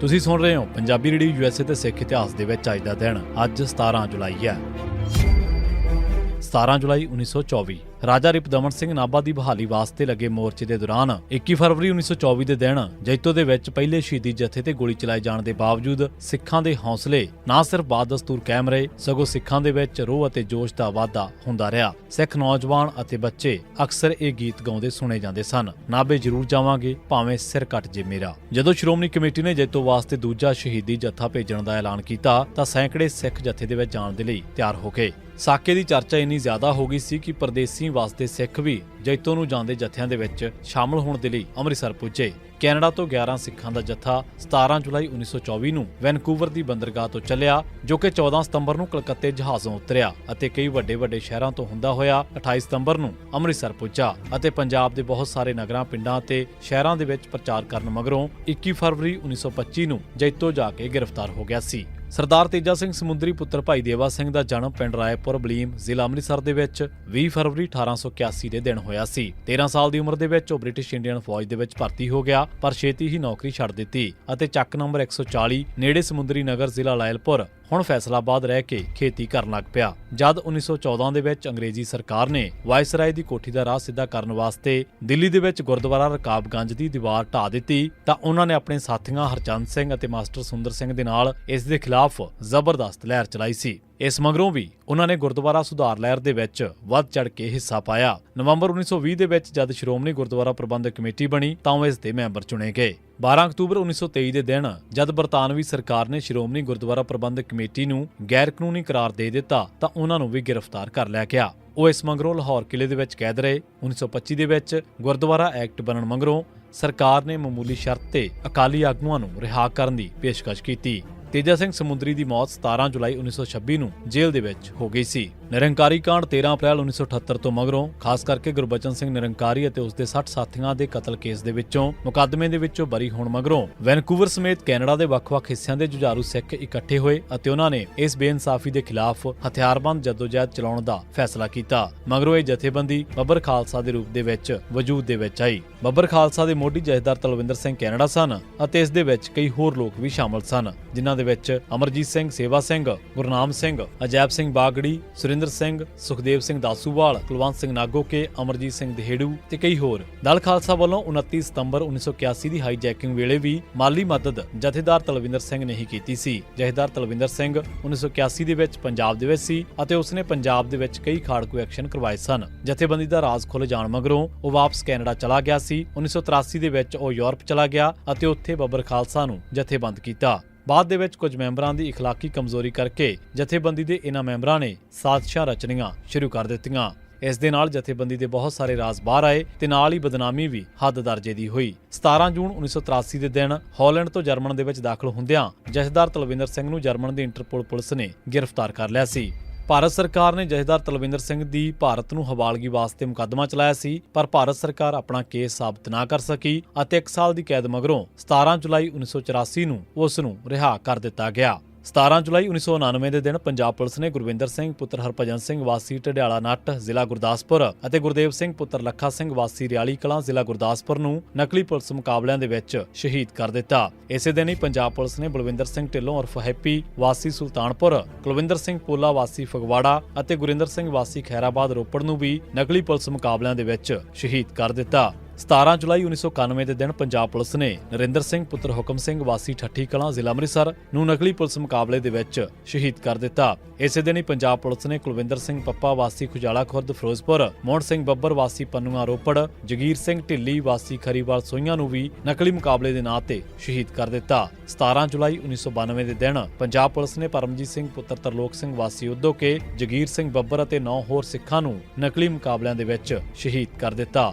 ਤੁਸੀਂ ਸੁਣ ਰਹੇ ਹੋ ਪੰਜਾਬੀ ਰੇਡੀਓ ਯੂਐਸਏ ਤੇ ਸਿੱਖ ਇਤਿਹਾਸ ਦੇ ਵਿੱਚ ਅੱਜ ਦਾ ਦਿਨ, ਅੱਜ 17 ਜੁਲਾਈ ਹੈ। 17 ਜੁਲਾਈ 1924 ਰਾਜਾ ਰਿਪਦਮਨ ਸਿੰਘ ਨਾਭਾ ਦੀ ਬਹਾਲੀ ਵਾਸਤੇ ਲੱਗੇ ਮੋਰਚੇ ਦੇ ਦੌਰਾਨ 21 ਫਰਵਰੀ 1924 ਦੇ ਦਿਨ ਜੈਤੋ ਦੇ ਵਿੱਚ ਪਹਿਲੇ ਸ਼ਹੀਦੀ ਜਥੇ ਤੇ ਗੋਲੀ ਚਲਾਏ ਜਾਣ ਦੇ ਬਾਵਜੂਦ ਸਿੱਖਾਂ ਦੇ ਹੌਸਲੇ ਨਾ ਸਿਰਫ ਬਾਦਸਤੂਰ ਕਾਇਮ ਰਹੇ, ਸਗੋਂ ਸਿੱਖਾਂ ਦੇ ਵਿੱਚ ਰੋਹ ਅਤੇ ਜੋਸ਼ ਦਾ ਵਾਧਾ ਹੁੰਦਾ ਰਿਹਾ। ਸਿੱਖ ਨੌਜਵਾਨ ਅਤੇ ਬੱਚੇ ਅਕਸਰ ਇਹ ਗੀਤ ਗਾਉਂਦੇ ਸੁਣੇ ਜਾਂਦੇ ਸਨ। ਨਾਭੇ ਜ਼ਰੂਰ ਜਾਵਾਂਗੇ, ਭਾਵੇਂ ਸਿਰ ਕੱਟ ਜੇ ਮੇਰਾ। ਜਦੋਂ ਸ਼੍ਰੋਮਣੀ ਕਮੇਟੀ ਨੇ ਜੈਤੋ ਵਾਸਤੇ ਦੂਜਾ ਸ਼ਹੀਦੀ ਜਥਾ ਭੇਜਣ ਦਾ ਐਲਾਨ ਕੀਤਾ, ਤਾਂ ਸੈਂਕੜੇ ਸਿੱਖ ਜਥੇ ਦੇ ਵਿੱਚ ਜਾਣ ਦੇ ਲਈ ਤਿਆਰ ਹੋ ਗਏ। ਸਾਕੇ ਦੀ ਚਰਚਾ ਇੰਨੀ ਜ਼ਿਆਦਾ ਹੋ ਗਈ ਸੀ ਕਿ ਪਰਦੇਸੀ ਵਾਸਤੇ ਸਿੱਖ ਵੀ ਜੈਤੋ ਨੂੰ ਜਾਂਦੇ ਜਥਿਆਂ ਦੇ ਵਿੱਚ ਸ਼ਾਮਲ ਹੋਣ ਦੇ ਲਈ ਅੰਮ੍ਰਿਤਸਰ ਪੁੱਜੇ। ਕੈਨੇਡਾ ਤੋਂ 11 ਸਿੱਖਾਂ ਦਾ ਜਥਾ 17 ਜੁਲਾਈ 1924 ਨੂੰ ਵੈਨਕੂਵਰ ਦੀ ਬੰਦਰਗਾਹ ਤੋਂ ਚੱਲਿਆ, ਜੋ ਕਿ 14 ਸਤੰਬਰ ਨੂੰ ਕਲਕੱਤੇ ਜਹਾਜ਼ੋਂ ਉਤਰਿਆ ਅਤੇ ਕਈ ਵੱਡੇ ਵੱਡੇ ਸ਼ਹਿਰਾਂ ਤੋਂ ਹੁੰਦਾ ਹੋਇਆ 28 ਸਤੰਬਰ ਨੂੰ ਅੰਮ੍ਰਿਤਸਰ ਪੁੱਜਾ ਅਤੇ ਪੰਜਾਬ ਦੇ ਬਹੁਤ ਸਾਰੇ ਨਗਰਾਂ, ਪਿੰਡਾਂ ਅਤੇ ਸ਼ਹਿਰਾਂ ਦੇ ਵਿੱਚ ਪ੍ਰਚਾਰ ਕਰਨ ਮਗਰੋਂ 21 ਫਰਵਰੀ 1925 ਨੂੰ ਜੈਤੋ ਜਾ ਕੇ ਗ੍ਰਿਫਤਾਰ ਹੋ ਗਿਆ ਸੀ। ਸਰਦਾਰ ਤੇਜਾ ਸਿੰਘ ਸਮੁੰਦਰੀ ਪੁੱਤਰ ਭਾਈ ਦੇਵਾ ਸਿੰਘ ਦਾ ਜਨਮ ਪਿੰਡ ਰਾਏਪੁਰ, ਬਲੀਮ ਜ਼ਿਲ੍ਹਾ ਅੰਮ੍ਰਿਤਸਰ ਦੇ ਵਿੱਚ 20 ਫਰਵਰੀ 1881 ਦੇ ਦਿਨ ਹੋਇਆ ਸੀ। 13 ਸਾਲ ਦੀ ਉਮਰ ਦੇ ਵਿੱਚ ਉਹ ਬ੍ਰਿਟਿਸ਼ ਇੰਡੀਅਨ ਫੌਜ ਦੇ ਵਿੱਚ ਭਰਤੀ ਹੋ ਗਿਆ, ਪਰ ਛੇਤੀ ਹੀ ਨੌਕਰੀ ਛੱਡ ਦਿੱਤੀ ਅਤੇ ਚੱਕ ਨੰਬਰ 140 ਨੇੜੇ ਸਮੁੰਦਰੀ ਨਗਰ ਜ਼ਿਲ੍ਹਾ ਲਾਇਲਪੁਰ ਹੁਣ ਫੈਸਲਾਬਾਦ ਰਹਿ ਕੇ ਖੇਤੀ ਕਰਨ ਲੱਗ ਪਿਆ। ਜਦ 1914 ਦੇ ਵਿੱਚ ਅੰਗਰੇਜ਼ੀ ਸਰਕਾਰ ਨੇ ਵਾਇਸਰਾਏ ਦੀ ਕੋਠੀ ਦਾ ਰਾਹ ਸਿੱਧਾ ਕਰਨ ਵਾਸਤੇ ਦਿੱਲੀ ਦੇ ਵਿੱਚ ਗੁਰਦੁਆਰਾ ਰਕਾਬਗੰਜ ਦੀ ਦੀਵਾਰ ਢਾ ਦਿੱਤੀ, ਤਾਂ ਉਹਨਾਂ ਨੇ ਆਪਣੇ ਸਾਥੀਆਂ ਹਰਚੰਦ ਸਿੰਘ ਅਤੇ ਮਾਸਟਰ ਸੁੰਦਰ ਸਿੰਘ ਦੇ ਨਾਲ ਇਸ ਦੇ ਖਿਲਾਫ ਜ਼ਬਰਦਸਤ ਲਹਿਰ ਚਲਾਈ ਸੀ। ਇਸ ਮਗਰੋਂ ਵੀ ਉਹਨਾਂ ਨੇ ਗੁਰਦੁਆਰਾ ਸੁਧਾਰ ਲਹਿਰ ਦੇ ਵਿੱਚ ਵੱਧ ਚੜ ਕੇ ਹਿੱਸਾ ਪਾਇਆ। ਨਵੰਬਰ 1920 ਦੇ ਵਿੱਚ ਜਦ ਸ਼੍ਰੋਮਣੀ ਗੁਰਦੁਆਰਾ ਪ੍ਰਬੰਧਕ ਕਮੇਟੀ ਬਣੀ, ਤਾਂ ਉਹ ਇਸ ਦੇ ਮੈਂਬਰ ਚੁਣੇ ਗਏ। 12 ਅਕਤੂਬਰ 1923 ਦੇ ਦਿਨ ਜਦ ਬਰਤਾਨਵੀ ਸਰਕਾਰ ਨੇ ਸ਼੍ਰੋਮਣੀ ਗੁਰਦੁਆਰਾ ਪ੍ਰਬੰਧਕ ਕਮੇਟੀ ਨੂੰ ਗੈਰ ਕਾਨੂੰਨੀ ਕਰਾਰ ਦੇ ਦਿੱਤਾ, ਤਾਂ ਉਹਨਾਂ ਨੂੰ ਵੀ ਗ੍ਰਿਫਤਾਰ ਕਰ ਲਿਆ ਗਿਆ। ਉਹ ਇਸ ਮਗਰੋਂ ਲਾਹੌਰ ਕਿਲੇ ਦੇ ਵਿੱਚ ਕੈਦ ਰਹੇ। 1925 ਦੇ ਵਿੱਚ ਗੁਰਦੁਆਰਾ ਐਕਟ ਬਣਨ ਮਗਰੋਂ ਸਰਕਾਰ ਨੇ ਮਾਮੂਲੀ ਸ਼ਰਤ ਤੇ ਅਕਾਲੀ ਆਗੂਆਂ ਨੂੰ ਰਿਹਾ ਕਰਨ ਦੀ ਪੇਸ਼ਕਸ਼ ਕੀਤੀ। ਤੇਜਾ ਸਿੰਘ ਸਮੁੰਦਰੀ ਦੀ ਮੌਤ 17 ਜੁਲਾਈ 1926 ਨੂੰ ਜੇਲ੍ਹ ਦੇ ਵਿੱਚ ਹੋ ਗਈ ਸੀ। ਨਿਰੰਕਾਰੀ ਕਾਂਡ 13 ਅਪ੍ਰੈਲ 1978 ਤੋਂ ਮਗਰੋਂ, ਖਾਸ ਕਰਕੇ ਗੁਰਬਚਨ ਸਿੰਘ ਨਿਰੰਕਾਰੀ ਅਤੇ ਉਸ ਦੇ 60 ਸਾਥੀਆਂ ਦੇ ਕਤਲ ਕੇਸ ਦੇ ਵਿੱਚੋਂ ਮੁਕੱਦਮੇ ਦੇ ਵਿੱਚੋਂ ਬਰੀ ਹੋਣ ਮਗਰੋਂ ਵੈਨਕੂਵਰ ਸਮੇਤ ਕੈਨੇਡਾ ਦੇ ਵੱਖ-ਵੱਖ ਹਿੱਸਿਆਂ ਦੇ ਜੁਝਾਰੂ ਸਿੱਖ ਇਕੱਠੇ ਹੋਏ ਅਤੇ ਉਹਨਾਂ ਨੇ ਇਸ ਬੇਇਨਸਾਫੀ ਦੇ ਖਿਲਾਫ ਹਥਿਆਰਬੰਦ ਜਦੋਜਹਿਦ ਚਲਾਉਣ ਦਾ ਫੈਸਲਾ ਕੀਤਾ। ਮਗਰੋਂ ਇਹ ਜਥੇਬੰਦੀ ਬੱਬਰ ਖਾਲਸਾ ਦੇ ਰੂਪ ਦੇ ਵਿੱਚ ਵਜੂਦ ਦੇ ਵਿੱਚ ਆਈ। ਬੱਬਰ ਖਾਲਸਾ ਦੇ ਮੋਢੀ ਜਥੇਦਾਰ ਤਲਵਿੰਦਰ ਸਿੰਘ ਕੈਨੇਡਾ ਸਨ ਅਤੇ ਇਸ ਦੇ ਵਿੱਚ ਕਈ ਹੋਰ ਲੋਕ ਵੀ ਸ਼ਾਮਲ ਸਨ, ਜਿਨ੍ਹਾਂ ਦੇ ਵਿੱਚ ਅਮਰਜੀਤ ਸਿੰਘ, ਸੇਵਾ ਸਿੰਘ, ਗੁਰਨਾਮ ਸਿੰਘ, ਅਜੈਬ ਸਿੰਘ ਬਾਗੜੀ, ਸੁਰਿੰਦਰ ਸਿੰਘ, ਸੁਖਦੇਵ ਸਿੰਘ ਦਾਸੂਵਾਲ, ਕੁਲਵੰਤ ਸਿੰਘ ਨਾਗੋਕੇ ਅਮਰਜੀਤ ਸਿੰਘ ਦਹੇੜੂ ਤੇ ਕਈ ਹੋਰ। ਦਲ ਖਾਲਸਾ ਵੱਲੋਂ 29 ਸਤੰਬਰ 1981 ਦੀ ਹਾਈਜੈਕਿੰਗ ਵੇਲੇ ਵੀ ਮਾਲੀ ਮਦਦ ਜਥੇਦਾਰ ਤਲਵਿੰਦਰ ਸਿੰਘ ਨੇ ਹੀ ਕੀਤੀ ਸੀ। ਜਥੇਦਾਰ ਤਲਵਿੰਦਰ ਸਿੰਘ 1981 ਦੇ ਵਿੱਚ ਪੰਜਾਬ ਦੇ ਵਿੱਚ ਸੀ ਅਤੇ ਉਸਨੇ ਪੰਜਾਬ ਦੇ ਵਿੱਚ ਕਈ ਖਾੜਕੂ ਐਕਸ਼ਨ ਕਰਵਾਏ ਸਨ। ਜਥੇਬੰਦੀ ਦਾ ਰਾਜ਼ ਖੁੱਲ ਜਾਣ ਮਗਰੋਂ ਉਹ ਵਾਪਸ ਕੈਨੇਡਾ ਚਲਾ ਗਿਆ ਸੀ। 1983 ਦੇ ਵਿੱਚ ਉਹ ਯੂਰਪ ਚਲਾ ਗਿਆ ਅਤੇ ਉੱਥੇ ਬੱਬਰ ਖਾਲਸਾ ਨੂੰ ਜਥੇਬੰਦ ਕੀਤਾ। ਬਾਅਦ ਦੇ ਵਿੱਚ ਕੁਝ ਮੈਂਬਰਾਂ ਦੀ اخلاقی ਕਮਜ਼ੋਰੀ ਕਰਕੇ ਜਥੇਬੰਦੀ ਦੇ ਇਹਨਾਂ ਮੈਂਬਰਾਂ ਨੇ ਸਾਜ਼ਿਸ਼ਾਂ ਰਚਣੀਆਂ ਸ਼ੁਰੂ ਕਰ ਦਿੱਤੀਆਂ ਇਸ ਦੇ ਨਾਲ ਜਥੇਬੰਦੀ ਦੇ ਬਹੁਤ ਸਾਰੇ ਰਾਜ਼ ਬਾਹਰ ਆਏ ਤੇ ਨਾਲ ਹੀ ਬਦਨਾਮੀ ਵੀ ਹੱਦ ਦਰਜੇ ਦੀ ਹੋਈ 17 ਜੂਨ 1983 ਦੇ ਦਿਨ ਹਾਲੈਂਡ ਤੋਂ ਜਰਮਨ ਦੇ ਵਿੱਚ ਦਾਖਲ ਹੁੰਦਿਆਂ ਜਥੇਦਾਰ ਤਲਵਿੰਦਰ ਸਿੰਘ ਨੂੰ ਜਰਮਨ ਦੀ ਇੰਟਰਪੋਲ ਪੁਲਿਸ ਨੇ ਗ੍ਰਿਫਤਾਰ ਕਰ ਲਿਆ ਸੀ ਭਾਰਤ ਸਰਕਾਰ ਨੇ ਜਥੇਦਾਰ ਤਲਵਿੰਦਰ ਸਿੰਘ ਦੀ ਭਾਰਤ ਨੂੰ ਹਵਾਲਗੀ ਵਾਸਤੇ ਮੁਕੱਦਮਾ ਚਲਾਇਆ ਸੀ, ਪਰ ਭਾਰਤ ਸਰਕਾਰ ਆਪਣਾ ਕੇਸ ਸਾਬਤ ਨਾ ਕਰ ਸਕੀ ਅਤੇ 1 ਸਾਲ ਦੀ ਕੈਦ ਮਗਰੋਂ 17 ਜੁਲਾਈ 1984 ਨੂੰ ਉਸ ਨੂੰ ਰਿਹਾ ਕਰ ਦਿੱਤਾ ਗਿਆ। 17 ਜੁਲਾਈ 1999 ਦੇ ਦਿਨ ਪੰਜਾਬ ਪੁਲਿਸ ਨੇ ਗੁਰਵਿੰਦਰ ਸਿੰਘ, ਪੁੱਤਰ ਹਰਭਜਨ ਸਿੰਘ, ਵਾਸੀ ਢਡਿਆਲਾ ਨੱਟ, ਜ਼ਿਲ੍ਹਾ ਗੁਰਦਾਸਪੁਰ ਅਤੇ ਗੁਰਦੇਵ ਸਿੰਘ, ਪੁੱਤਰ ਲੱਖਾ ਸਿੰਘ, ਵਾਸੀ ਰਿਆਲੀ ਕਲਾਂ, ਜ਼ਿਲ੍ਹਾ ਗੁਰਦਾਸਪੁਰ ਨੂੰ ਨਕਲੀ ਪੁਲਿਸ ਮੁਕਾਬਲਿਆਂ ਦੇ ਵਿੱਚ ਸ਼ਹੀਦ ਕਰ ਦਿੱਤਾ। ਇਸੇ ਦਿਨ ਹੀ ਪੰਜਾਬ ਪੁਲਿਸ ਨੇ ਬਲਵਿੰਦਰ ਸਿੰਘ ਢਿੱਲੋਂ ਉਰਫ ਹੈਪੀ, ਵਾਸੀ ਸੁਲਤਾਨਪੁਰ, ਕੁਲਵਿੰਦਰ ਸਿੰਘ ਪੋਲਾ, ਵਾਸੀ ਫਗਵਾੜਾ ਅਤੇ ਗੁਰਿੰਦਰ ਸਿੰਘ, ਵਾਸੀ ਖੈਰਾਬਾਦ ਰੋਪੜ ਨੂੰ ਵੀ ਨਕਲੀ ਪੁਲਿਸ ਮੁਕਾਬਲਿਆਂ ਦੇ ਵਿੱਚ ਸ਼ਹੀਦ ਕਰ ਦਿੱਤਾ। 17 ਜੁਲਾਈ 1991 ਦੇ ਦਿਨ ਪੰਜਾਬ ਪੁਲਿਸ ਨੇ ਨਰਿੰਦਰ ਸਿੰਘ, ਪੁੱਤਰ ਹੁਕਮ ਸਿੰਘ, ਵਾਸੀ ਠੱਠੀ ਕਲਾਂ, ਜ਼ਿਲ੍ਹਾ ਅੰਮ੍ਰਿਤਸਰ ਨੂੰ ਨਕਲੀ ਪੁਲਿਸ ਮੁਕਾਬਲੇ ਦੇ ਵਿੱਚ ਸ਼ਹੀਦ ਕਰ ਦਿੱਤਾ। ਇਸੇ ਦਿਨ ਹੀ ਪੰਜਾਬ ਪੁਲਿਸ ਨੇ ਕੁਲਵਿੰਦਰ ਸਿੰਘ ਪੱਪਾ, ਵਾਸੀ ਖੁਜਾਲਾ ਖੁਰਦ, ਫਿਰੋਜ਼ਪੁਰ, ਮੋਹਨ ਸਿੰਘ ਬੱਬਰ, ਵਾਸੀ ਪੰਨੂਆ ਰੋਪੜ ਜਗੀਰ ਸਿੰਘ ਢਿੱਲੀ, ਵਾਸੀ ਖਰੀਵਾਲ ਸੋਈਆਂ ਨੂੰ ਵੀ ਨਕਲੀ ਮੁਕਾਬਲੇ ਦੇ ਨਾਂ ਤੇ ਸ਼ਹੀਦ ਕਰ ਦਿੱਤਾ। 17 ਜੁਲਾਈ 1992 ਦੇ ਦਿਨ ਪੰਜਾਬ ਪੁਲਿਸ ਨੇ ਪਰਮਜੀਤ ਸਿੰਘ, ਪੁੱਤਰ ਤਰਲੋਕ ਸਿੰਘ, ਵਾਸੀ ਉਦੋਕੇ, ਜਗੀਰ ਸਿੰਘ ਬੱਬਰ ਅਤੇ ਨੌ ਹੋਰ ਸਿੱਖਾਂ ਨੂੰ ਨਕਲੀ ਮੁਕਾਬਲਿਆਂ ਦੇ ਵਿੱਚ ਸ਼ਹੀਦ ਕਰ ਦਿੱਤਾ।